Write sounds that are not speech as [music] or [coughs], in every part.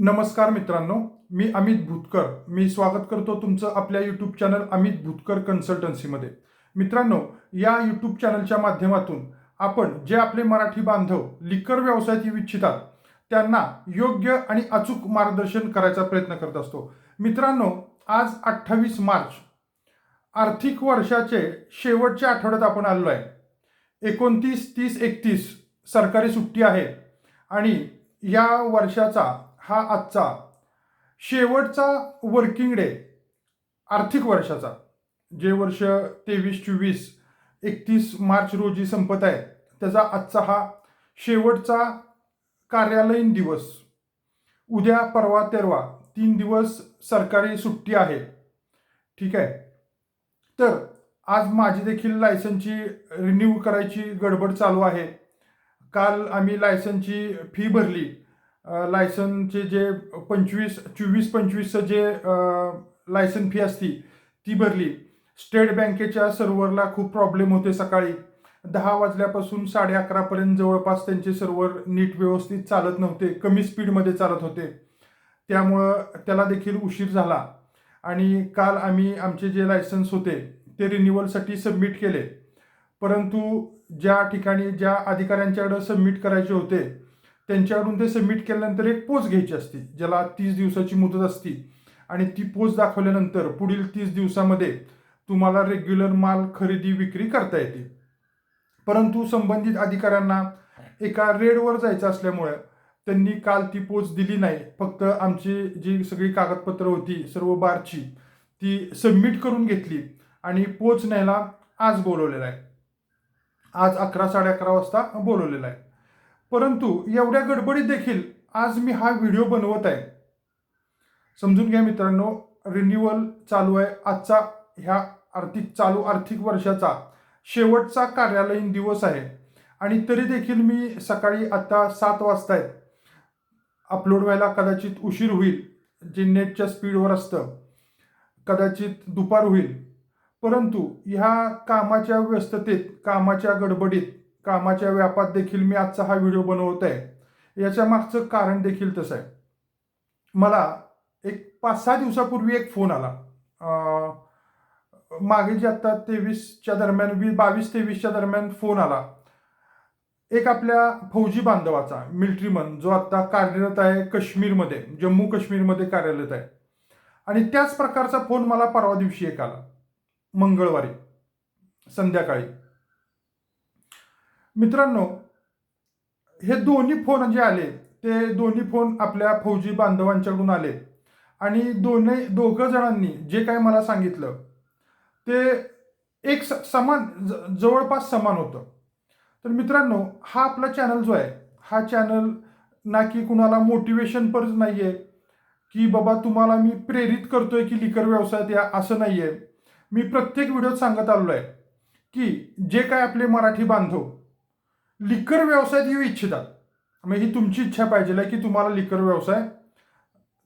नमस्कार मित्रांनो मी अमित भुतकर. मी स्वागत करतो तुमचं आपल्या यूट्यूब चॅनल अमित भुतकर कन्सल्टन्सीमध्ये मित्रांनो या यूट्यूब चॅनलच्या माध्यमातून आपण जे आपले मराठी बांधव लिकर व्यवसायात येऊ इच्छितात त्यांना योग्य आणि अचूक मार्गदर्शन करायचा प्रयत्न करत असतो. मित्रांनो आज अठ्ठावीस मार्च आर्थिक वर्षाचे शेवटच्या आठवड्यात आपण आलेलो आहे. एकोणतीस तीस एकतीस सरकारी सुट्टी आहे आणि या वर्षाचा हा आजचा शेवटचा वर्किंग डे आर्थिक वर्षाचा. जे वर्ष तेवीस चोवीस एकतीस मार्च रोजी संपत आहे त्याचा आजचा हा शेवटचा कार्यालयीन दिवस. उद्या परवा तेरवा तीन दिवस सरकारी सुट्टी आहे. ठीक आहे? तर आज माझी देखील लायसनची रिन्यू करायची गडबड चालू आहे. काल आम्ही लायसनची फी भरली. लायसनचे जे पंचवीस चोवीस पंचवीसचं जे लायसन फी असती ती भरली. स्टेट बँकेच्या सर्व्हरला खूप प्रॉब्लेम होते सकाळी. दहा वाजल्यापासून साडे अकरापर्यंत जवळपास त्यांचे सर्व्हर नीट व्यवस्थित चालत नव्हते कमी स्पीडमध्ये चालत होते. त्यामुळं त्याला देखील उशीर झाला. आणि काल आम्ही आमचे जे लायसन्स होते ते रिन्युअलसाठी सबमिट केले. परंतु ज्या ठिकाणी ज्या अधिकाऱ्यांच्याकडं सबमिट करायचे होते त्यांच्याकडून ते सबमिट केल्यानंतर एक पोच घ्यायची असते ज्याला तीस दिवसाची मुदत असते. आणि ती पोच दाखवल्यानंतर पुढील तीस दिवसामध्ये तुम्हाला रेग्युलर माल खरेदी विक्री करता येते. परंतु संबंधित अधिकाऱ्यांना एका रेडवर जायचं असल्यामुळे त्यांनी काल ती पोच दिली नाही. फक्त आमची जी सगळी कागदपत्र होती सर्व बारची ती सबमिट करून घेतली आणि पोच न्यायला आज बोलवलेला आहे. आज अकरा साडे अकरा वाजता बोलवलेला आहे. परंतु एवढ्या गडबडीत देखील आज मी हा व्हिडिओ बनवत आहे. समजून घ्या मित्रांनो रिन्युअल चालू आहे. आजचा ह्या आर्थिक चालू आर्थिक वर्षाचा शेवटचा कार्यालयीन दिवस आहे. आणि तरी देखील मी सकाळी आत्ता सात वाजता आहेत अपलोड व्हायला कदाचित उशीर होईल जे नेटच्या स्पीडवर असतं. कदाचित दुपार होईल. परंतु ह्या कामाच्या व्यस्ततेत कामाच्या गडबडीत कामाच्या व्यापात देखील मी आजचा हा व्हिडिओ बनवत आहे याच्या मागचं कारण देखील तसं आहे. मला एक पाच सहा दिवसापूर्वी एक फोन आला. मागे जे आत्ता तेवीसच्या दरम्यान वी बावीस तेवीसच्या दरम्यान फोन आला. एक आपल्या फौजी बांधवाचा मिल्ट्रीमन जो आत्ता कार्यरत आहे काश्मीरमध्ये जम्मू काश्मीरमध्ये कार्यरत आहे. आणि त्याच प्रकारचा फोन मला परवा दिवशी एक आला. मंगळवारी संध्याकाळी. मित्रांनो हे दोन्ही फोन जे आले ते दोन्ही फोन आपल्या फौजी बांधवांच्याकडून आले. आणि दोन्ही दोघं जणांनी जे काय मला सांगितलं ते एक स- समान ज- जवळपास समान होतं. तर मित्रांनो हा आपला चॅनल जो आहे हा चॅनल ना की कुणाला मोटिवेशन परच नाही आहे की बाबा तुम्हाला मी प्रेरित करतोय की लिकर व्यवसायात या असं नाही आहे मी प्रत्येक व्हिडिओत सांगत आलो आहे की जे काय आपले मराठी बांधव लिकर व्यवसायात येऊ इच्छितात. मग ही तुमची इच्छा पाहिजे आहे की तुम्हाला लिकर व्यवसाय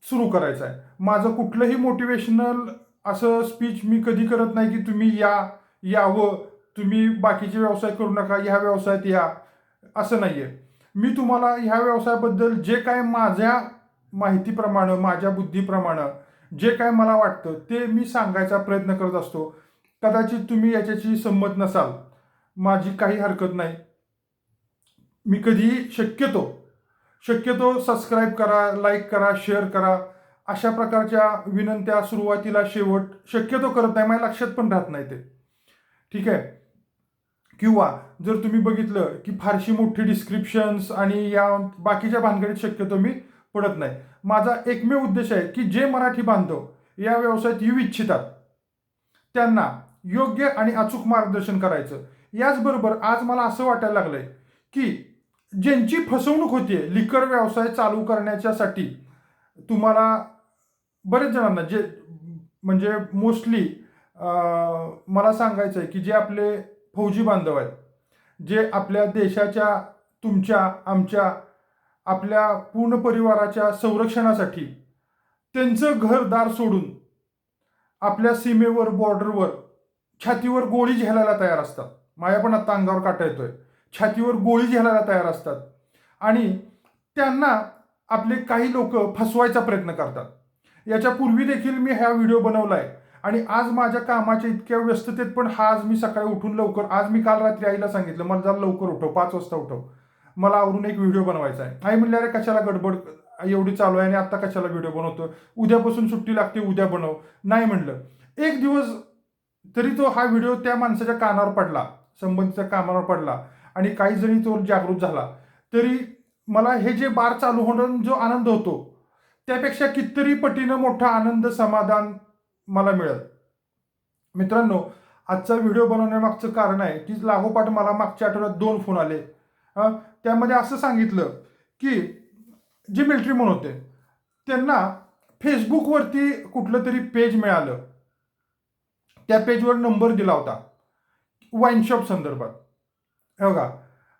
सुरू करायचा आहे. माझं कुठलंही मोटिवेशनल असं स्पीच मी कधी करत नाही की तुम्ही या यावं तुम्ही बाकीचे व्यवसाय करू नका ह्या व्यवसायात या असं नाही आहे मी तुम्हाला ह्या व्यवसायाबद्दल जे काय माझ्या माहितीप्रमाणे माझ्या बुद्धीप्रमाणे जे काय मला वाटतं ते मी सांगायचा प्रयत्न करत असतो. कदाचित तुम्ही याच्याशी संमत नसाल. माझी काही हरकत नाही. मी कधी शक्यतो शक्यतो सबस्क्राईब करा लाईक करा शेअर करा. अशा प्रकारच्या विनंत्या सुरुवातीला शेवट शक्यतो करत नाही माझ्या लक्षात पण राहत नाही ते. ठीक आहे? किंवा जर तुम्ही बघितलं की फारशी मोठी डिस्क्रिप्शन्स आणि या बाकीच्या भानगडीत शक्यतो मी पडत नाही. माझा एकमेव उद्देश आहे की जे मराठी बांधव या व्यवसायात येऊ इच्छितात त्यांना योग्य आणि अचूक मार्गदर्शन करायचं. याचबरोबर आज मला असं वाटायला लागलंय की ज्यांची फसवणूक होते लिकर व्यवसाय चालू करण्याच्यासाठी तुम्हाला बरेच जणांना जे म्हणजे मोस्टली मला सांगायचं आहे की जे आपले फौजी बांधव आहेत जे आपल्या देशाच्या तुमच्या आमच्या आपल्या पूर्ण परिवाराच्या संरक्षणासाठी त्यांचं घरदार सोडून आपल्या सीमेवर बॉर्डरवर छातीवर गोळी झेलायला तयार असतात. माझ्या पण आता अंगावर काटा येतोय. छातीवर गोळी घ्यायला तयार असतात. आणि त्यांना आपले काही लोक फसवायचा प्रयत्न करतात. याच्यापूर्वी देखील मी हा व्हिडिओ बनवला आहे आणि आज माझ्या कामाच्या इतक्या व्यस्ततेत पण हा आज मी सकाळी उठून लवकर आज मी काल रात्री आईला सांगितलं मला जरा लवकर उठव पाच वाजता उठव. मला आवरून एक व्हिडिओ बनवायचा आहे. आई म्हणले अरे कशाला गडबड? एवढी चालू आहे आणि आत्ता कशाला व्हिडिओ बनवतो उद्यापासून सुट्टी लागते उद्या बनव. नाही म्हणलं. एक दिवस तरी तो हा व्हिडिओ त्या माणसाच्या कानावर पडला संबंधीच्या कामावर पडला. आणि काही जणी तो जागृत झाला. तरी मला हे जे बार चालू होणं जो आनंद होतो त्यापेक्षा कितीतरी पटीनं मोठा आनंद समाधान मला मिळत मित्रांनो आजचा व्हिडिओ बनवण्यामागचं कारण आहे की लागोपाठ मला मागच्या आठवड्यात दोन फोन आले. त्यामध्ये असं सांगितलं की जे मिलिटरी म्हणून होते त्यांना फेसबुकवरती कुठलं तरी पेज मिळालं. त्या पेजवर नंबर दिला होता. वाईन शॉप संदर्भात. हो का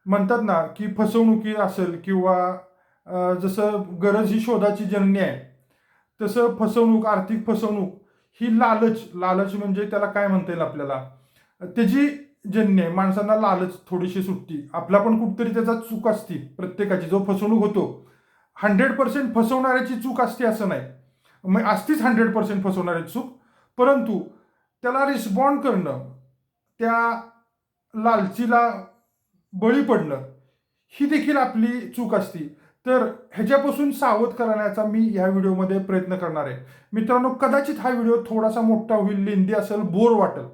म्हणतात ना की फसवणुकी असेल किंवा जसं गरज ही शोधाची जननी आहे तसं फसवणूक आर्थिक फसवणूक ही लालच लालच म्हणजे त्याला काय म्हणता येईल आपल्याला? त्याची जन्य आहे माणसांना लालच थोडीशी सुटती आपला पण कुठतरी त्याचा चूक असती प्रत्येकाची जो फसवणूक होतो. हंड्रेड पर्सेंट फसवणाऱ्याची चूक असते असं नाही. मग असतीच हंड्रेड पर्सेंट फसवणाऱ्याची चूक. परंतु त्याला रिस्पॉन्ड करणं त्या लालचीला बळी पडणं ही देखील आपली चूक असती. तर ह्याच्यापासून सावध करण्याचा मी ह्या व्हिडिओमध्ये प्रयत्न करणार आहे. मित्रांनो कदाचित हा व्हिडिओ थोडासा मोठा होईल लेंदी असेल बोर वाटेल.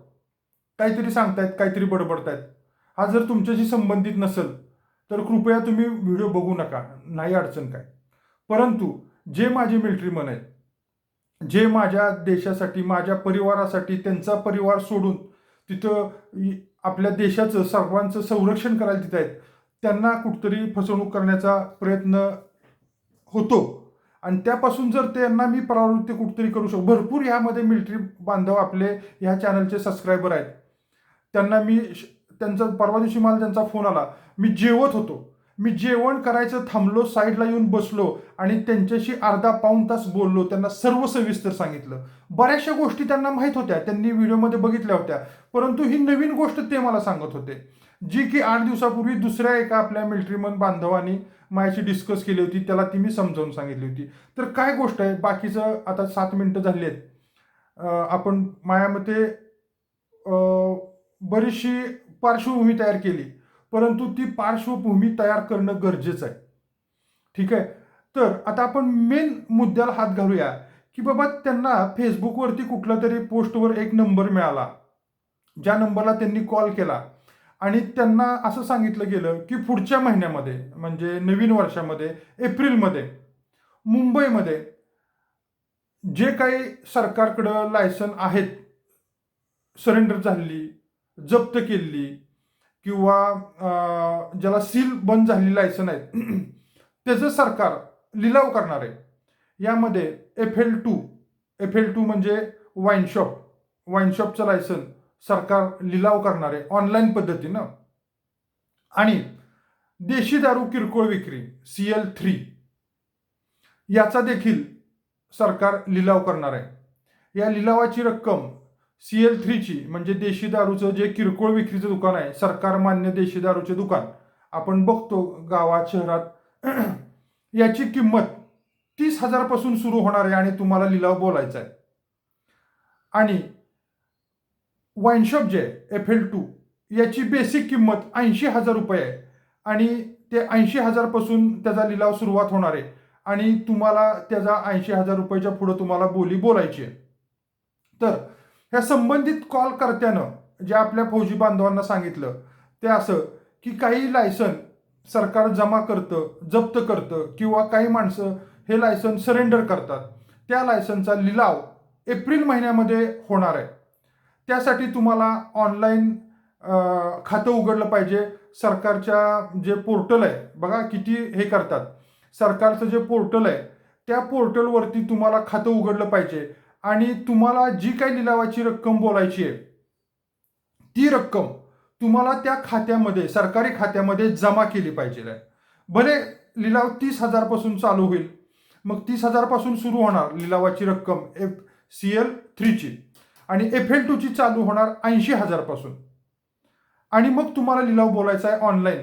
काहीतरी सांगतायत काहीतरी बडबडतायत. हा जर तुमच्याशी संबंधित नसेल तर कृपया तुम्ही व्हिडिओ बघू नका. नाही अडचण काय. परंतु जे माझे मिलिटरीमन आहेत जे माझ्या देशासाठी माझ्या परिवारासाठी त्यांचा परिवार सोडून तिथं आपल्या देशाचं सर्वांचं संरक्षण करायला तिथं आहेत. त्यांना कुठतरी फसवणूक करण्याचा प्रयत्न होतो. आणि त्यापासून जर त्यांना मी परावृत्ती कुठतरी करू शकतो. भरपूर ह्यामध्ये मिलिटरी बांधव आपले ह्या चॅनलचे सबस्क्रायबर आहेत. त्यांना मी श- त्यांचा परवा दिवशी मला त्यांचा फोन आला. मी जेवत होतो. मी जेवण करायचं थांबलो साईडला येऊन बसलो आणि त्यांच्याशी अर्धा पाऊण तास बोललो. त्यांना सर्व सविस्तर सांगितलं. बऱ्याचशा गोष्टी त्यांना माहीत होत्या. त्यांनी व्हिडिओमध्ये बघितल्या होत्या. परंतु ही नवीन गोष्ट ते मला सांगत होते. जी की आठ दिवसापूर्वी दुसऱ्या एका आपल्या मिलिटरीमन बांधवांनी माझ्याशी डिस्कस केली होती. त्याला ती मी समजावून सांगितली होती. तर काय गोष्ट आहे? बाकीचं आता सात मिनटं झाली आहेत. आपण माझ्या मते बरीचशी पार्श्वभूमी तयार केली. परंतु ती पार्श्वभूमी तयार करणं गरजेचं आहे. ठीक आहे? तर आता आपण मेन मुद्द्याला हात घालूया की बाबा त्यांना फेसबुकवरती कुठला तरी पोस्टवर एक नंबर मिळाला. ज्या नंबरला त्यांनी कॉल केला. आणि त्यांना असं सांगितलं गेलं की पुढच्या महिन्यामध्ये म्हणजे नवीन वर्षामध्ये एप्रिलमध्ये मुंबईमध्ये जे काही सरकारकडं लायसन आहेत सरेंडर झालेली जप्त केलेली किंवा ज्याला सील बंद झालेली लायसन आहेत त्याचं सरकार लिलाव करणार आहे. यामध्ये F L two F L two म्हणजे वाईन शॉप लायसन सरकार लिलाव करणार आहे ऑनलाईन पद्धतीनं. आणि देशी दारू किरकोळ विक्री सी एल थ्री याचा देखील सरकार लिलाव करणार आहे. या लिलावाची रक्कम सी एल थ्रीची म्हणजे देशी दारूचं जे किरकोळ विक्रीचं दुकान आहे सरकार मान्य देशी दारूचे दुकान आपण बघतो गावात शहरात [clears throat] याची किंमत तीस हजारपासून सुरू होणार आहे आणि तुम्हाला लिलाव बोलायचा आहे. आणि वाईनशॉप जे एफ एल टू याची बेसिक किंमत ऐंशी हजार रुपये आहे. आणि ते ऐंशी हजारपासून त्याचा लिलाव सुरुवात होणार आहे. आणि तुम्हाला त्याचा ऐंशी हजार रुपयाच्या पुढं तुम्हाला बोली बोलायची आहे. तर ह्या संबंधित कॉल करत्यानं जे आपल्या फौजी बांधवांना सांगितलं ते असं की काही लायसन सरकार जमा करतं जप्त करतं किंवा काही माणसं हे लायसन सरेंडर करतात. त्या लायसनचा लिलाव एप्रिल महिन्यामध्ये होणार आहे. त्यासाठी तुम्हाला ऑनलाईन खातं उघडलं पाहिजे. सरकारच्या जे पोर्टल आहे बघा किती हे करतात. सरकारचं जे पोर्टल आहे त्या पोर्टलवरती तुम्हाला खातं उघडलं पाहिजे. आणि तुम्हाला जी काही लिलावाची रक्कम बोलायची आहे ती रक्कम तुम्हाला त्या खात्यामध्ये सरकारी खात्यामध्ये जमा केली पाहिजे आहे. भले लिलाव तीस हजारपासून चालू होईल मग तीस हजारपासून सुरू होणार लिलावाची रक्कम एफ सी एल थ्रीची. आणि एफ एल टूची चालू होणार ऐंशी हजारपासून. आणि मग तुम्हाला लिलाव बोलायचा आहे ऑनलाईन.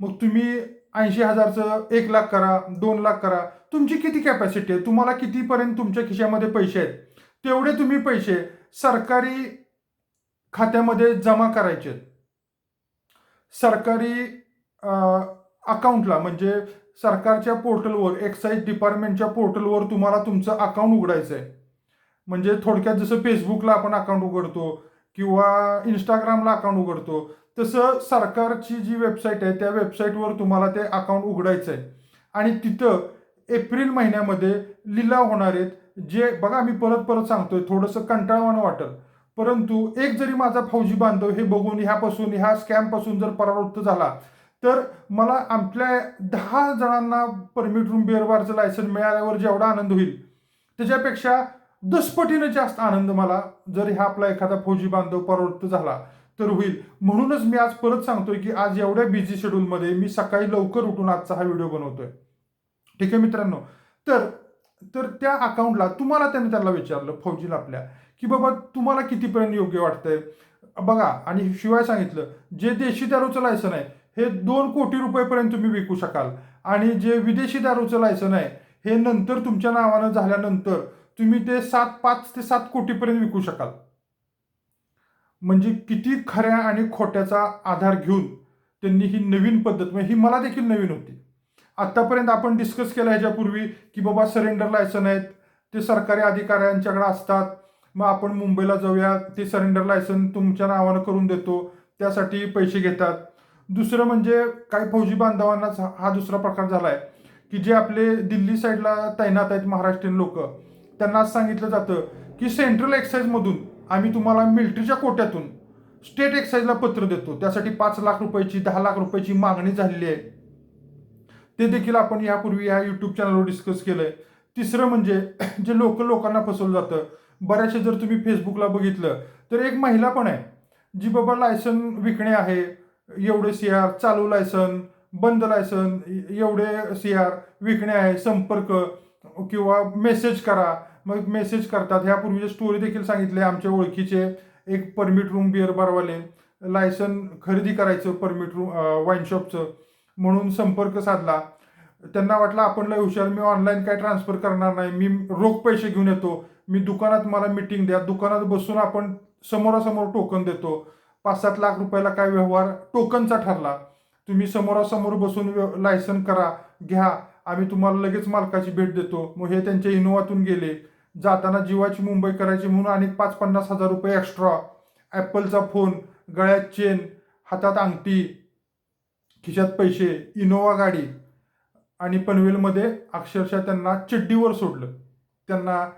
मग तुम्ही ऐंशी हजारचं एक लाख करा दोन लाख करा. तुमची किती कॅपॅसिटी आहे? तुम्हाला कितीपर्यंत तुमच्या खिशामध्ये पैसे आहेत? तेवढे तुम्ही पैसे सरकारी खात्यामध्ये जमा करायचे. आहेत. सरकारी अकाउंटला म्हणजे सरकारच्या पोर्टलवर एक्साईज डिपार्टमेंटच्या पोर्टलवर तुम्हाला तुमचं अकाउंट उघडायचं आहे म्हणजे थोडक्यात जसं फेसबुकला आपण अकाउंट उघडतो किंवा इंस्टाग्रामला अकाउंट उघडतो तसं सरकारची जी वेबसाईट आहे त्या वेबसाईटवर तुम्हाला ते अकाउंट उघडायचं आहे आणि तिथं एप्रिल महिन्यामध्ये लिलाव होणार आहेत. जे बघा मी परत परत सांगतोय थोडंसं कंटाळवाणं वाटत. परंतु एक जरी माझा फौजी बांधव हे बघून ह्यापासून ह्या स्कॅमपासून जर परावृत्त झाला तर मला आपल्या दहा जणांना परमिट रूम बेअरवारचं लायसन मिळाल्यावर जेवढा आनंद होईल. त्याच्यापेक्षा दसपटीनं जास्त आनंद मला जर ह्या आपला एखादा फौजी बांधव परावृत्त झाला तर होईल. म्हणूनच मी आज परत सांगतोय की आज एवढ्या बिझी शेड्यूलमध्ये मी सकाळी लवकर उठून आजचा हा व्हिडिओ बनवतोय. ठीक आहे मित्रांनो? तर तर त्या अकाउंटला तुम्हाला त्याने त्याला विचारलं फौजीला आपल्या की बाबा तुम्हाला कितीपर्यंत योग्य वाटतंय? बघा आणि शिवाय सांगितलं जे देशी दारूचं लायसन आहे हे दोन कोटी रुपयेपर्यंत तुम्ही विकू शकाल. आणि जे विदेशी दारूचं लायसन आहे हे नंतर तुमच्या नावानं झाल्यानंतर तुम्ही ते सात पाच ते सात कोटीपर्यंत विकू शकाल. म्हणजे किती खऱ्या आणि खोट्याचा आधार घेऊन त्यांनी ही नवीन पद्धत म्हणजे ही मला देखील नवीन होती. आत्तापर्यंत आपण डिस्कस केलं ह्याच्यापूर्वी की बाबा सरेंडर लायसन आहेत ते सरकारी अधिकाऱ्यांच्याकडे असतात. मग आपण मुंबईला जाऊया ते सरेंडर लायसन तुमच्या नावानं करून देतो त्यासाठी पैसे घेतात. दुसरं म्हणजे काही फौजी बांधवांनाच हा दुसरा प्रकार झाला आहे की जे आपले दिल्ली साईडला तैनात आहेत महाराष्ट्रीयन लोक त्यांना सांगितलं जातं की सेंट्रल एक्साईजमधून आम्ही तुम्हाला मिलिटरीच्या कोट्यातून स्टेट एक्साईजला पत्र देतो. त्यासाठी पाच लाख रुपयाची दहा लाख रुपयाची मागणी झालेली आहे. ते देखील आपण यापूर्वी या यूट्यूब चॅनलवर डिस्कस केलंय. तिसरं म्हणजे [coughs] जे लोकल लोकांना फसवलं जातं. बऱ्याचशा जर तुम्ही फेसबुकला बघितलं तर एक महिला पण आहे. जी बाबा लायसन विकणे आहे एवढे सी आर चालू लायसन बंद लायसन एवढे सी आर विकणे आहे संपर्क किंवा मेसेज करा. मग मेसेज करतात. ह्यापूर्वीचे स्टोरी देखील सांगितले आमच्या ओळखीचे एक परमिट रूम बिअर बारवाले लायसन खरेदी करायचं परमिट रूम वाईन शॉपचं म्हणून संपर्क साधला. त्यांना वाटलं आपण लय हुशार मी ऑनलाईन काय ट्रान्सफर करणार नाही. मी रोख पैसे घेऊन येतो. मी दुकानात मला मिटिंग द्या. दुकानात बसून आपण समोरासमोर टोकन देतो. पाच सात लाख रुपयाला काय व्यवहार? टोकनचा ठरला. तुम्ही समोरासमोर बसून लायसन करा घ्या. आम्ही तुम्हाला लगेच मालकाची भेट देतो. मग हे त्यांच्या इनोवातून गेले. जाताना जीवाची मुंबई करायची म्हणून आणि पाच पन्नास हजार रुपये एक्स्ट्रा ॲपलचा फोन गळ्यात चेन हातात अंगठी खिशात पैसे इनोवा गाडी आणि पनवेलमध्ये अक्षरशः त्यांना चिड्डीवर सोडलं. त्यांना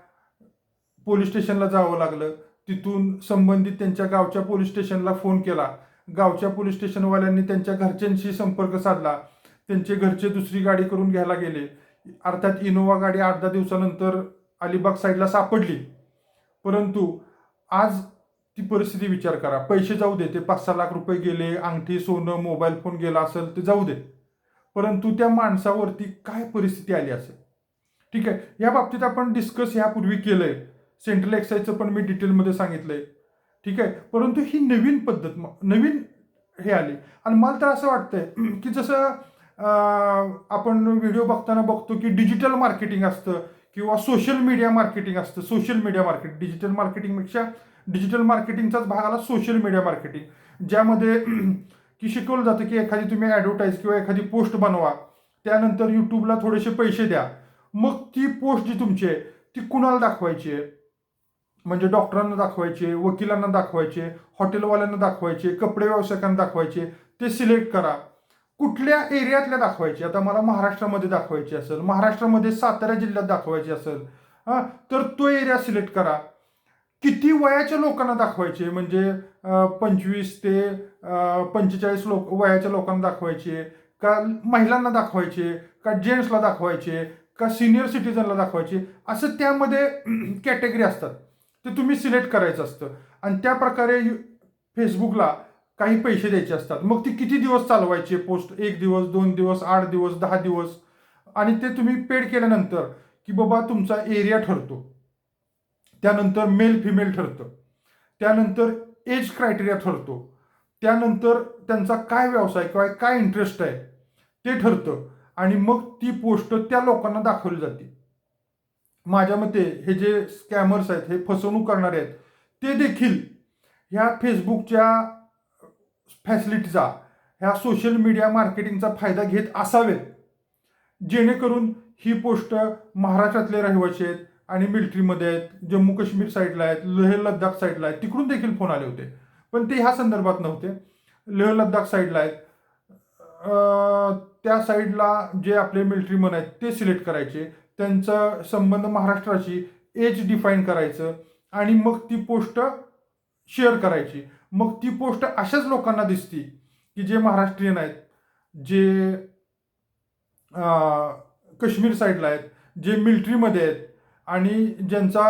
पोलीस स्टेशनला जावं लागलं. तिथून संबंधित त्यांच्या गावच्या पोलीस स्टेशनला फोन केला. गावच्या पोलीस स्टेशनवाल्यांनी त्यांच्या घरच्यांशी संपर्क साधला. त्यांचे घरचे दुसरी गाडी करून घ्यायला गेले. अर्थात इनोवा गाडी आठ दहा दिवसानंतर अलिबाग साईडला सापडली. परंतु आज ती परिस्थिती विचार करा. पैसे जाऊ दे ते पाच सहा लाख रुपये गेले अंगठी सोनं मोबाईल फोन गेला असेल ते जाऊ दे. परंतु त्या माणसावरती काय परिस्थिती आली असेल? ठीक आहे या बाबतीत आपण डिस्कस यापूर्वी आहे सेंट्रल एक्साईजचं पण मी डिटेलमध्ये सांगितलं आहे ठीक आहे परंतु ही नवीन पद्धत नवीन हे आली. आणि मला तर असं वाटतंय [clears throat] की जसं आपण व्हिडिओ बघताना बघतो की डिजिटल मार्केटिंग असतं किंवा सोशल मीडिया मार्केटिंग असतं. सोशल मीडिया मार्केट डिजिटल मार्केटिंगपेक्षा डिजिटल मार्केटिंगचाच भाग आला सोशल मीडिया मार्केटिंग ज्यामध्ये [clears throat] की शिकवलं जातं की एखादी तुम्ही ॲडव्हर्टाईज किंवा एखादी पोस्ट बनवा त्यानंतर यूट्यूबला थोडेसे पैसे द्या. मग ती पोस्ट जी तुमची आहे ती कुणाला दाखवायची आहे? म्हणजे डॉक्टरांना दाखवायचे वकिलांना दाखवायचे हॉटेलवाल्यांना दाखवायचे कपडे व्यावसायिकांना दाखवायचे ते सिलेक्ट करा. कुठल्या एरियातल्या दाखवायचे? आता मला महाराष्ट्रामध्ये दाखवायची असेल महाराष्ट्रामध्ये सातारा जिल्ह्यात दाखवायची असेल हां? तर तो एरिया सिलेक्ट करा. किती वयाच्या लोकांना दाखवायचे? म्हणजे पंचवीस ते पंचेचाळीस लोक वयाच्या लोकांना दाखवायचे? का महिलांना दाखवायचे? का जेंट्सला दाखवायचे? का सिनियर सिटीजनला दाखवायचे? असं त्यामध्ये [clears throat] कॅटेगरी असतात. ते तुम्ही सिलेक्ट करायचं असतं. आणि त्या प्रकारे फेसबुकला काही पैसे द्यायचे असतात. मग ती किती दिवस चालवायचे? पोस्ट एक दिवस दोन दिवस आठ दिवस दहा दिवस? आणि ते तुम्ही पेड केल्यानंतर की बाबा तुमचा एरिया ठरतो. त्यानंतर मेल फिमेल ठरतं. त्यानंतर एज क्रायटेरिया ठरतो. त्यानंतर त्यांचा काय व्यवसाय किंवा काय इंटरेस्ट आहे ते ठरतं. आणि मग ती पोस्ट त्या लोकांना दाखवली जाते. माझ्या मते हे जे स्कॅमर्स आहेत हे फसवणूक करणारे आहेत ते देखील ह्या फेसबुकच्या फॅसिलिटीचा ह्या सोशल मीडिया मार्केटिंगचा फायदा घेत असावेत. जेणेकरून ही पोस्ट महाराष्ट्रातले रहिवासी आहेत आणि मिलिटरीमध्ये आहेत जम्मू काश्मीर साईडला आहेत लेह लद्दाख साईडला आहेत तिकडून देखील फोन आले होते. पण ते ह्या संदर्भात नव्हते. लेह लद्दाख साईडला आहेत. त्या साईडला जे आपले मिलिटरीमन आहेत ते सिलेक्ट करायचे. त्यांचा संबंध महाराष्ट्राशी एज डिफाईन करायचं. आणि मग ती पोस्ट शेअर करायची. मग ती पोस्ट अशाच लोकांना दिसती की जे महाराष्ट्रीयन आहेत जे काश्मीर साईडला आहेत जे मिलिटरीमध्ये आहेत आणि ज्यांचा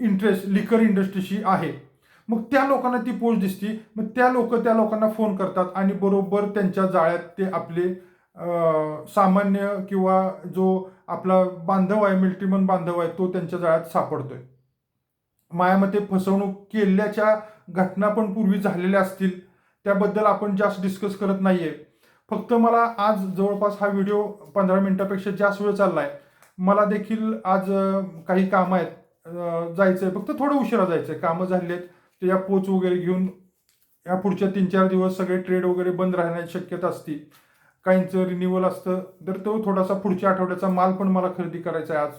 इंटरेस्ट लिकर इंडस्ट्रीशी आहे. मग त्या लोकांना ती पोस्ट दिसती. मग त्या लोक त्या लोकांना फोन करतात आणि बरोबर त्यांच्या जाळ्यात ते आपले सामान्य किंवा जो आपला बांधव आहे मिल्ट्रीमन बांधव आहे तो त्यांच्या जाळ्यात सापडतोय. मायामते फसवणूक केल्याच्या घटना पण पूर्वी झालेल्या असतील. त्याबद्दल आपण जास्त डिस्कस करत नाहीये. फक्त मला आज जवळपास हा व्हिडिओ पंधरा मिनिटापेक्षा जास्त वेळ चालला आहे मला देखील आज काही कामं आहेत जायचं जायचंय. फक्त थोडं उशिरा जायचंय. कामं झाली आहेत ते या पोच वगैरे घेऊन या पुढच्या तीन चार दिवस सगळे ट्रेड वगैरे बंद राहण्याची शक्यता असती. काहींचं रिन्युअल असतं. तर तो थोडासा पुढच्या आठवड्याचा माल पण मला खरेदी करायचा आहे आज.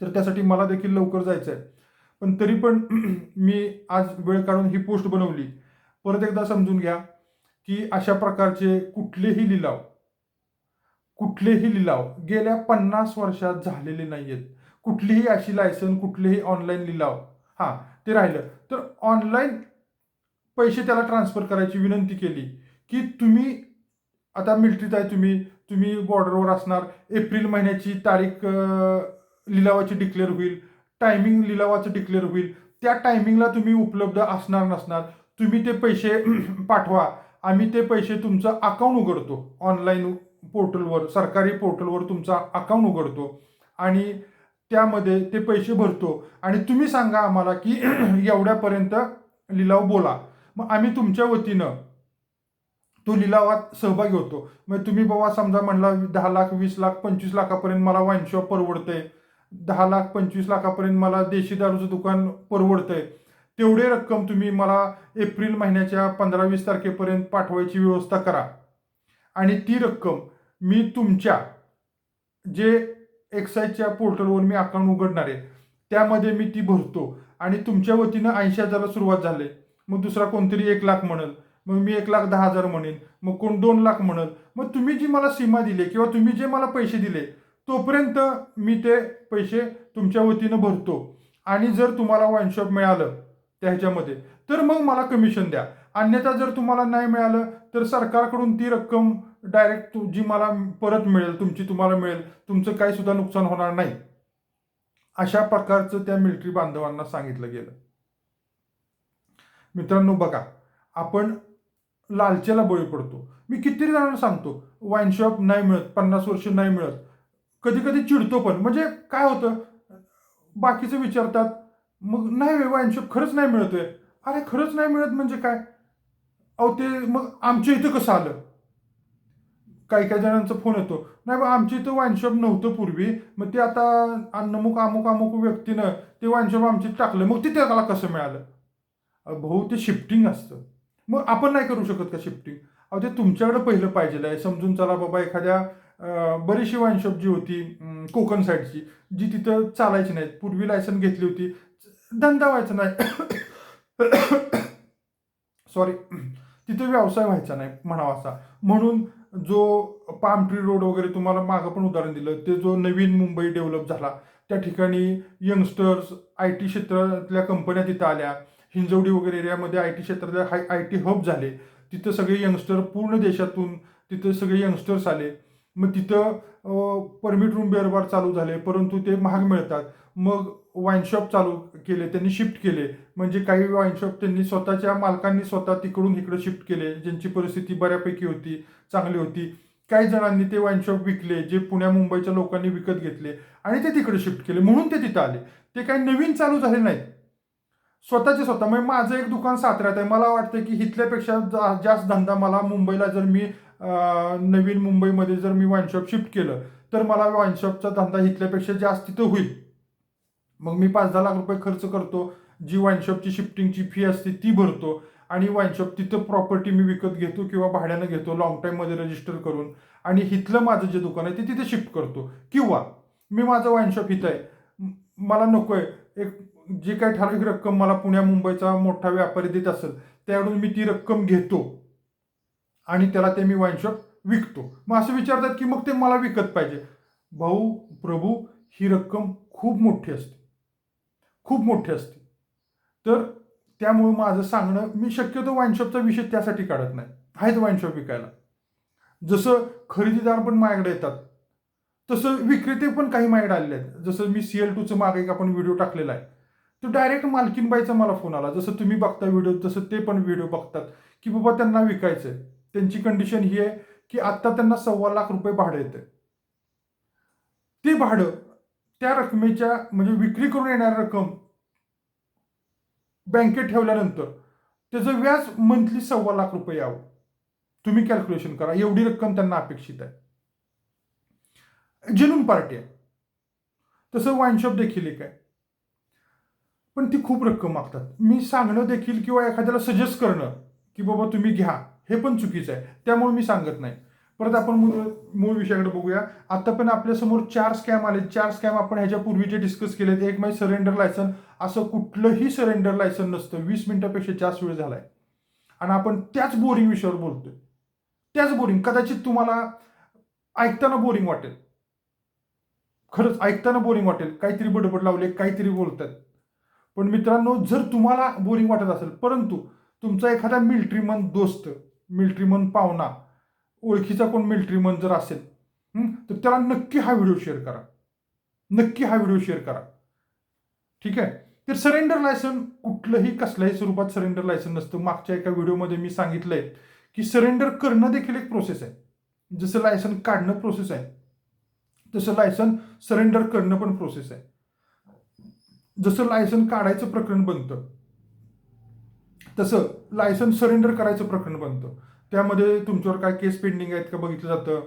तर त्यासाठी मला देखील लवकर जायचं आहे पण तरी पण [clears throat] मी आज वेळ काढून ही पोस्ट बनवली. परत एकदा समजून घ्या की अशा प्रकारचे कुठलेही लिलाव कुठलेही लिलाव गेल्या पन्नास वर्षात झालेले नाही आहेत कुठलीही अशी लायसन कुठलेही ऑनलाईन लिलाव. हां ते राहिलं. तर ऑनलाईन पैसे त्याला ट्रान्सफर करायची विनंती केली की तुम्ही आता मिल्ट्रीत आहे तुम्ही तुम्ही बॉर्डरवर असणार. एप्रिल महिन्याची तारीख लिलावाची डिक्लेअर होईल. टायमिंग लिलावाचं डिक्लेअर होईल. त्या टायमिंगला तुम्ही उपलब्ध असणार नसणार. तुम्ही ते पैसे [clears throat] पाठवा. आम्ही ते पैसे तुमचं अकाउंट उघडतो ऑनलाईन पोर्टलवर सरकारी पोर्टलवर तुमचा अकाउंट उघडतो आणि त्यामध्ये ते पैसे भरतो. आणि तुम्ही सांगा आम्हाला की [clears throat] एवढ्यापर्यंत लिलाव बोला. मग आम्ही तुमच्या वतीनं तो लिलावात सहभागी होतो. मग तुम्ही बाबा समजा म्हणला दहा लाख वीस लाख पंचवीस लाखापर्यंत मला वाईन शॉप परवडतंय. दहा लाख पंचवीस लाखापर्यंत मला देशी दारूचं दुकान परवडतंय. तेवढे रक्कम तुम्ही मला एप्रिल महिन्याच्या पंधरा वीस तारखेपर्यंत पाठवायची व्यवस्था करा. आणि ती रक्कम मी तुमच्या जे एक्साईजच्या पोर्टलवर मी अकाउंट उघडणार आहे त्यामध्ये मी ती भरतो. आणि तुमच्या वतीनं ऐंशी हजारला सुरुवात झाली. मग दुसरा कोणतरी एक लाख म्हणेल. मग मी एक लाख दहा हजार म्हणेन. मग कोण दोन लाख म्हणल. मग तुम्ही जी मला सीमा दिली किंवा तुम्ही जे मला पैसे दिले तोपर्यंत मी ते पैसे तुमच्या वतीनं भरतो. आणि जर तुम्हाला वॉनशॉप मिळालं त्या ह्याच्यामध्ये तर मग मला कमिशन द्या. अन्यथा जर तुम्हाला नाही मिळालं तर सरकारकडून ती रक्कम डायरेक्ट जी मला परत मिळेल तुमची तुम्हाला मिळेल तुमचं काही सुद्धा नुकसान होणार नाही. अशा प्रकारचं त्या मिलिटरी बांधवांना सांगितलं गेलं. मित्रांनो बघा आपण लालचेला बळी पडतो. मी किती जणांना सांगतो वाईन शॉप नाही मिळत पन्नास वर्ष नाही मिळत. कधी कधी चिडतो पण. म्हणजे काय होतं? बाकीचं विचारतात मग नाही वाईन शॉप खरंच नाही मिळतोय. अरे खरंच नाही मिळत म्हणजे काय? अहो ते मग आमच्या इथं कसं आलं? काही काही जणांचा फोन येतो. नाही बा आमच्या इथं वाईनशॉप नव्हतं पूर्वी. मग ते आता अन्नमुक अमुक अमुक व्यक्तीनं ते वाईनशॉप आमची टाकलं. मग ते त्याला कसं मिळालं? भाऊ ते शिफ्टिंग असतं. मग आपण नाही करू शकत का शिफ्टिंग? अहो ते तुमच्याकडे पहिलं पाहिजे आहे. समजून चला बाबा एखाद्या बरीचशी वाईनशॉप जी होती कोकण साईडची जी तिथं चालायची नाहीत. पूर्वी लायसन घेतली होती. धंदा व्हायचा नाही. [coughs] सॉरी [coughs] तिथं व्यवसाय व्हायचा नाही म्हणावा असा. म्हणून जो पाम ट्री रोड वगैरे तुम्हाला मागं पण उदाहरण दिलं ते जो नवीन मुंबई डेव्हलप झाला त्या ठिकाणी यंगस्टर्स आय टी क्षेत्रातल्या कंपन्या तिथं आल्या हिंजवडी वगैरे एरियामध्ये आय टी क्षेत्रातल्या हाय आय टी हब झाले तिथं सगळे यंगस्टर पूर्ण देशातून तिथं सगळे यंगस्टर्स आले. मग तिथं परमिट रूम बेरबार चालू झाले परंतु ते महाग मिळतात. मग वाईनशॉप चालू केले त्यांनी शिफ्ट केले. म्हणजे काही वाईनशॉप त्यांनी स्वतःच्या मालकांनी स्वतः तिकडून इकडं शिफ्ट केले ज्यांची परिस्थिती बऱ्यापैकी होती चांगली होती. काही जणांनी ते वाईनशॉप विकले जे पुण्या मुंबईच्या लोकांनी विकत घेतले आणि ते तिकडे शिफ्ट केले. म्हणून ते तिथं आले. ते काही नवीन चालू झाले नाहीत. स्वतःचे स्वतः. म्हणजे माझं एक दुकान साताऱ्यात आहे. मला वाटतं की इथल्यापेक्षा जा- जास्त धंदा मला मुंबईला जर मी नवीन मुंबईमध्ये जर मी वाईनशॉप शिफ्ट केलं तर मला वाईनशॉपचा धंदा इथल्यापेक्षा जास्त तिथं होईल. मग मी पाच दहा लाख रुपये खर्च करतो जी वाईनशॉपची शिफ्टिंगची फी असते ती भरतो आणि वाईनशॉप तिथं प्रॉपर्टी मी विकत घेतो किंवा भाड्यानं घेतो लॉंग टाईममध्ये रजिस्टर करून. आणि इथलं माझं जे दुकान आहे ते तिथे शिफ्ट करतो. किंवा मी माझं वाईनशॉप इथं आहे. मला नको आहे एक जी काही ठराविक रक्कम मला पुण्या मुंबईचा मोठा व्यापारी देत असेल त्याकडून मी ती रक्कम घेतो. आणि त्याला ते मी वाईनशॉप विकतो. मग असं विचारतात की मग ते मला विकत पाहिजे. भाऊ प्रभू ही रक्कम खूप मोठी असते. खूप मोठी असते. तर त्यामुळे माझं सांगणं मी शक्यतो वाईनशॉपचा विषय त्यासाठी काढत नाही. आहेत वाईनशॉप विकायला. जसं खरेदीदार पण माझ्याकडे येतात तसं विक्रेते पण काही माझ्याकडे आलेले आहेत. जसं मी सी एल टूचं मागे एक आपण व्हिडिओ टाकलेला आहे. तो डायरेक्ट मालकीनबाईचा मला फोन आला. जसं तुम्ही बघता व्हिडिओ तसं ते पण व्हिडिओ बघतात की बाबा त्यांना विकायचं आहे त्यांची कंडिशन ही आहे की आत्ता त्यांना सव्वा लाख रुपये भाडं येतं ते भाडं त्या रकमेच्या म्हणजे विक्री करून येणारी रक्कम बँकेत ठेवल्यानंतर त्याचं व्याज मंथली सव्वा लाख रुपये यावं. तुम्ही कॅल्क्युलेशन करा. एवढी रक्कम त्यांना अपेक्षित आहे. जेनून पार्टी आहे. तसं वाईन शॉप देखील एक आहे. पण ती खूप रक्कम मागतात. मी सांगणं देखील किंवा एखाद्याला सजेस्ट करणं की बाबा तुम्ही घ्या. हे पण चुकीचं आहे. त्यामुळे मी सांगत नाही. परत आपण मूळ मूळ विषयाकडे बघूया. आता पण आपल्यासमोर चार स्कॅम आले. चार स्कॅम आपण ह्याच्या पूर्वीचे डिस्कस केले एक म्हणजे सरेंडर लायसन असं कुठलंही सरेंडर लायसन नसतं. वीस मिनिटापेक्षा जास्त वेळ झालाय. आणि आपण त्याच बोरिंग विषयावर बोलतोय. त्याच बोरिंग कदाचित तुम्हाला ऐकताना बोरिंग वाटेल. खरंच ऐकताना बोरिंग वाटेल. काहीतरी बडबड लावले काहीतरी बोलतात. पण मित्रांनो जर तुम्हाला बोरिंग वाटत असेल परंतु तुमचा एखादा मिलिटरी मन दोस्त मिल्ट्रीमन पाहुणा. ओळखीचा कोण मिल्ट्रीमन जर असेल तर त्याला नक्की हा व्हिडिओ शेअर करा. नक्की हा व्हिडिओ शेअर करा. ठीक आहे? तर सरेंडर लायसन कुठलंही कसल्याही स्वरूपात सरेंडर लायसन नसतं. मागच्या एका व्हिडिओमध्ये मी सांगितलंय की सरेंडर करणं देखील एक प्रोसेस आहे. जसं लायसन काढणं प्रोसेस आहे तसं लायसन सरेंडर करणं पण प्रोसेस आहे. जसं लायसन काढायचं प्रकरण बनतं तसं लायसन सरेंडर करायचं प्रकरण बनतं. त्यामध्ये तुमच्यावर काय केस पेंडिंग आहेत का बघितलं जातं?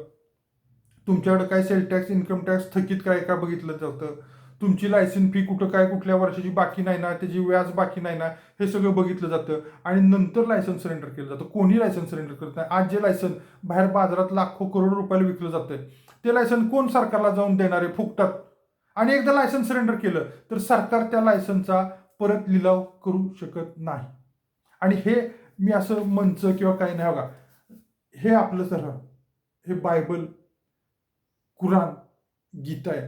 तुमच्याकडे काय सेल टॅक्स इन्कम टॅक्स थकीत काय का बघितलं जातं? तुमची लायसन फी कुठं काय कुठल्या वर्षाची बाकी नाही ना त्याची व्याज बाकी नाही ना हे सगळं बघितलं जातं. आणि नंतर लायसन सरेंडर केलं जातं. कोणी लायसन सरेंडर करत नाही? आज जे लायसन बाहेर बाजारात लाखो करोड रुपयाला विकलं जातं ते लायसन कोण सरकारला जाऊन देणारे फुकटात. आणि एकदा लायसन सरेंडर केलं तर सरकार त्या लायसनचा परत लिलाव करू शकत नाही. आणि हे मी असं मंच किंवा काही नाही बघा. हे आपलं सर हे बायबल कुराण गीता आहे.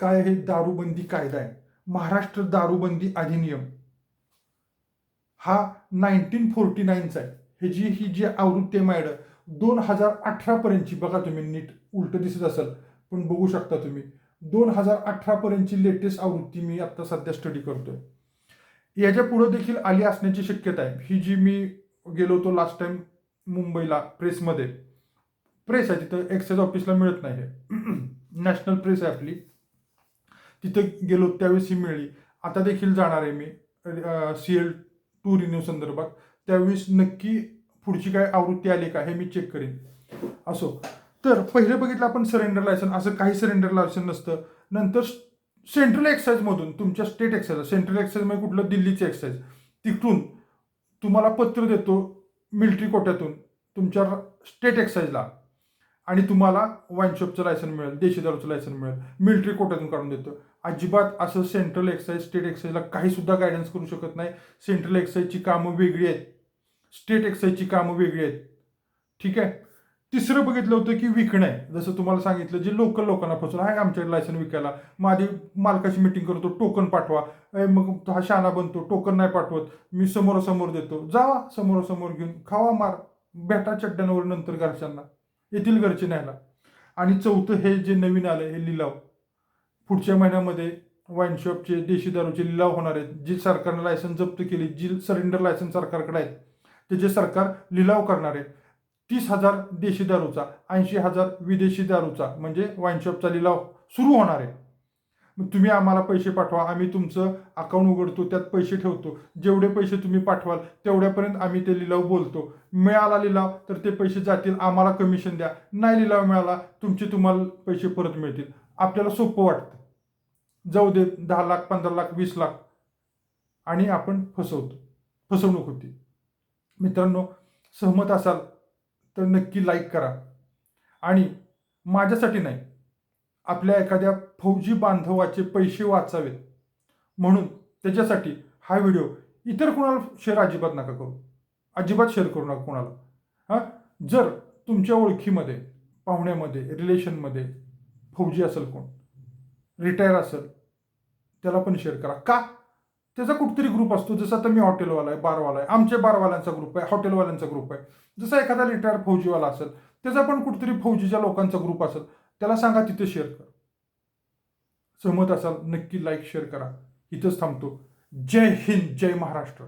काय हे दारूबंदी कायदा आहे? महाराष्ट्र दारूबंदी अधिनियम. हा नाईन्टीन फोर्टी नाईनचा आहे. हे जी ही जी आवृत्ती आहे मॅडम दोन हजार अठरापर्यंतची बघा तुम्ही नीट उलट दिसत असेल पण बघू शकता तुम्ही. दोन हजार अठरापर्यंतची लेटेस्ट आवृत्ती मी आत्ता सध्या स्टडी करतोय. याच्यापुढे देखील आली असण्याची शक्यता आहे. ही जी मी गेलो होतो लास्ट टाइम मुंबईला प्रेसमध्ये प्रेस आहे तिथं एक्साईज ऑफिसला मिळत नाही नॅशनल प्रेस [clears throat] आहे आपली. तिथं गेलो त्यावेळेस ही मिळली. आता देखील जाणार आहे मी सी एल टू रिन्यू संदर्भात. त्यावेळेस नक्की पुढची काय आवृत्ती आली का हे मी चेक करेन. असो. तर पहिले बघितलं आपण सरेंडर लायसन असं काही सरेंडर लायसन नसतं. नंतर सेंट्रल एक्साईजमधून तुमच्या स्टेट एक्साईज सेंट्रल एक्साईज म्हणजे कुठलं? दिल्लीचे एक्साईज तिथून तुम्हाला पत्र देतो मिलिटरी कोट्यातून तुमच्या स्टेट एक्साईजला आणि तुम्हाला वाईन शॉपचं लायसन मिळेल देशी दारूचं लायसन मिळेल मिलिटरी कोट्यातून काढून देतो. अजिबात असं सेंट्रल एक्साईज स्टेट एक्साईजला काहीसुद्धा गायडन्स करू शकत नाही. सेंट्रल एक्साईजची कामं वेगळी आहेत. स्टेट एक्साईजची कामं वेगळी आहेत. ठीक आहे? तिसरं बघितलं होतं की विकणं आहे. जसं तुम्हाला सांगितलं जे लोकल लोकांना फसवलं. आहे आमच्याकडे लायसन विकायला. माझी मालकाची मिटिंग करतो टोकन पाठवा. ए, मग हा शाना बनतो. टोकन नाही पाठवत. मी समोरासमोर देतो. जावा समोरासमोर घेऊन खावा मार. बेटा चड्ड्यांवर नंतर घरच्यांना. येथील घरचे न्यायला. आणि चौथं हे जे नवीन आलं हे लिलाव. पुढच्या महिन्यामध्ये वाईन शॉपचे देशी दारूचे लिलाव होणार आहेत. जी सरकारनं लायसन जप्त केली जी सरेंडर लायसन सरकारकडे आहेत त्याचे सरकार लिलाव करणार आहे. तीस हजार देशी दारूचा ऐंशी हजार विदेशी दारूचा म्हणजे वाईन शॉपचा लिलाव सुरू होणार आहे. मग तुम्ही आम्हाला पैसे पाठवा आम्ही तुमचं अकाउंट उघडतो त्यात पैसे ठेवतो. जेवढे पैसे तुम्ही पाठवाल तेवढ्यापर्यंत आम्ही ते लिलाव बोलतो. मिळाला लिलाव तर ते पैसे जातील आम्हाला कमिशन द्या. नाही लिलाव मिळाला तुमचे तुम्हाला पैसे परत मिळतील. आपल्याला सोपं वाटतं. जाऊ दे दहा लाख पंधरा लाख वीस लाख. आणि आपण फसवतो. फसवणूक होती. मित्रांनो सहमत असाल तर नक्की लाईक करा. आणि माझ्यासाठी नाही आपल्या एखाद्या फौजी बांधवाचे पैसे वाचावेत. म्हणून त्याच्यासाठी हा व्हिडिओ इतर कोणाला शेअर अजिबात नका करू. अजिबात शेअर करू नका कोणाला. हां? जर तुमच्या ओळखीमध्ये पाहुण्यामध्ये रिलेशनमध्ये फौजी असेल कोण रिटायर असेल त्याला पण शेअर करा. का? त्याचा कुठतरी ग्रुप असतो. जसं आता मी हॉटेलवाला आहे बारवाला आहे. आमच्या बारवाल्यांचा ग्रुप आहे हॉटेलवाल्यांचा ग्रुप आहे. जसा एखादा रिटायर्ड फौजीवाला असेल त्याचा पण कुठतरी फौजीच्या लोकांचा ग्रुप असेल त्याला सांगा तिथे शेअर कर. सहमत असाल नक्की लाईक शेअर करा. इथंच थांबतो. जय हिंद जय महाराष्ट्र.